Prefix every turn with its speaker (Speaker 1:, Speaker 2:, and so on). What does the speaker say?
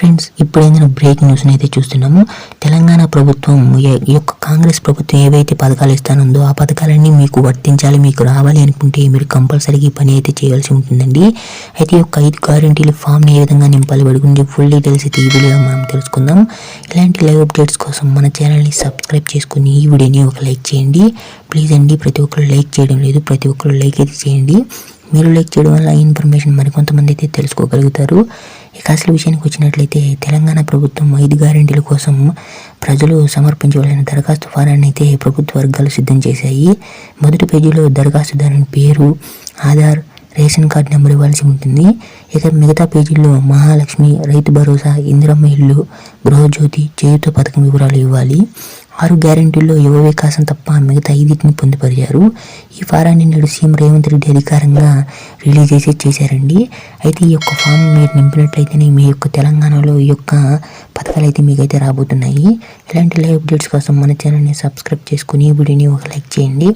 Speaker 1: Friends ఇప్పుడైనా break news అయితే చూస్తున్నాము. తెలంగాణ ప్రభుత్వం ఈ- ఈ యొక్క కాంగ్రెస్ ప్రభుత్వం ఏవైతే పథకాలు ఇస్తానుందో ఆ పథకాలన్నీ మీకు వర్తించాలి మీకు రావాలి అనుకుంటే మీరు కంపల్సరీగా ఈ పని అయితే చేయాల్సి ఉంటుందండి. అయితే ఈ యొక్క ఐదు గ్యారంటీలు ఫామ్ని ఏ విధంగా నింపాలి వాడి గురించి ఫుల్ డీటెయిల్స్ అయితే ఈ వీడియోలో మనం తెలుసుకుందాం. ఇలాంటి లైవ్ అప్డేట్స్ కోసం మన ఛానల్ని సబ్స్క్రైబ్ చేసుకుని ఈ వీడియోని ఒక లైక్ చేయండి. ప్లీజ్ అండి ప్రతి ఒక్కరు లైక్ చేయడం లేదు ప్రతి ఒక్కరు లైక్ అయితే చేయండి. మీరు లైక్ చేయడం వల్ల ఈ ఇన్ఫర్మేషన్ మరికొంతమంది అయితే తెలుసుకోగలుగుతారు. ఇక అసలు విషయానికి వచ్చినట్లయితే తెలంగాణ ప్రభుత్వం ఐదు గ్యారెంటీల కోసం ప్రజలు సమర్పించవలసిన దరఖాస్తు ఫారాన్ని అయితే ప్రభుత్వ వర్గాలు సిద్ధం చేశాయి. మొదటి పేజీలో దరఖాస్తుదారుని పేరు ఆధార్ రేషన్ కార్డు నెంబర్ ఇవ్వాల్సి ఉంటుంది. ఇక మిగతా పేజీల్లో మహాలక్ష్మి రైతు భరోసా ఇందిరమ్మ ఇల్లు గృహజ్యోతి చేయుత పథకం వివరాలు ఇవ్వాలి. ఆరు గ్యారంటీల్లో యువ వికాసం తప్ప మిగతా ఐదింటిని పొందుపరిచారు. ఈ ఫారాన్ని నేడు సీఎం రేవంత్ రెడ్డి అధికారంగా రిలీజ్ చేసి చేశారండి. అయితే ఈ యొక్క ఫామ్ మీరు నింపినట్లయితేనే మీ యొక్క తెలంగాణలో ఈ యొక్క పథకాలు అయితే మీకైతే రాబోతున్నాయి. ఇలాంటి లైవ్ అప్డేట్స్ కోసం మన ఛానల్ని సబ్స్క్రైబ్ చేసుకుని వీడియోని ఒక లైక్ చేయండి.